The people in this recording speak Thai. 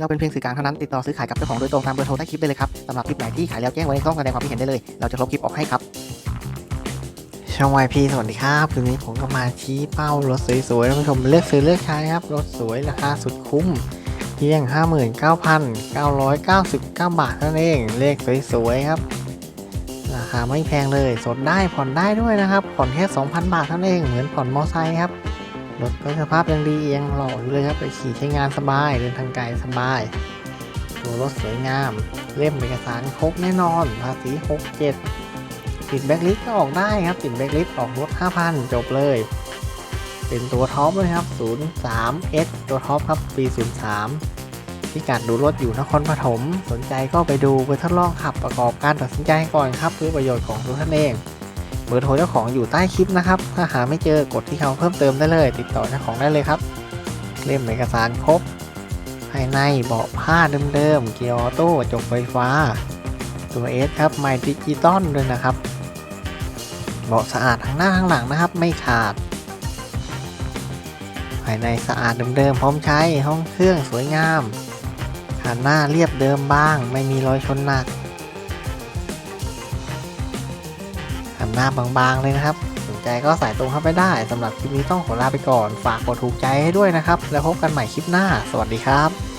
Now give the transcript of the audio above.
เราเป็นเพียงสื่อกลางเท่านั้นติดต่อซื้อขายกับเจ้าของโดยตรงตามเบอร์โทรใต้คลิปได้เลยครับสำหรับคลิปไหนที่ขายแล้วแจ้งไว้ในช่องแสดงความคิดเห็นได้เลย เราจะลบคลิปออกให้ครับ ช่องวายพีสวัสดีครับคืนนี้ผมก็มาชี้เป้ารถสวยๆท่านผู้ชมเลือกซื้อเลือกใช้ครับรถสวยราคาสุดคุ้มเพียง 59,999 บาทเท่านั้นเองเลขสวยๆครับราคาไม่แพงเลยสดได้ผ่อนได้ด้วยนะครับผ่อนแค่ 2,000 บาทเท่านั้นเองเหมือนผ่อนมอไซค์ครับ รถก็สภาพยังดียังหล่ออยู่เลยครับไปขี่ใช้งานสบายเดินทางไกลสบายตัวรถสวยงาม เล่มเอกสารครบแน่นอนภาษี67ติดแบ็คลิสต์ก็ออกได้ครับ ติดแบ็คลิสต์ออกรถ 5,000 จบเลย เป็นตัวท็อปเลยครับ 03S ตัวท็อปครับปี03พิกัดดูรถอยู่นครปฐมสนใจก็ไปดูไปทดลองขับประกอบการตัดสินใจก่อนครับเพื่อประโยชน์ของตัวท่านเอง บอร์โทรเจ้าของอยู่ใต้คลิปนะครับ ถ้าหาไม่เจอกดที่เขาเพิ่มเติมได้เลย ติดต่อเจ้าของได้เลยครับ เล่มเอกสารครบ ภายในเบาะผ้าเดิมๆ เกียร์ออโต้จกไฟฟ้า ตัวเอสครับไมดิจิตอลด้วยนะครับ เบาะสะอาดทั้งหน้าทั้งหลังนะครับ ไม่ขาด ภายในสะอาดเดิมๆ พร้อมใช้ห้องเครื่องสวยงามคันหน้าเรียบเดิมบ้าง ไม่มีรอยชนหนัก หน้าบางๆเลยนะครับ สนใจก็สายตรงเข้าไปได้สำหรับคลิปนี้ต้องขอลาไปก่อน ฝากกดถูกใจให้ด้วยนะครับ แล้วพบกันใหม่คลิปหน้า สวัสดีครับ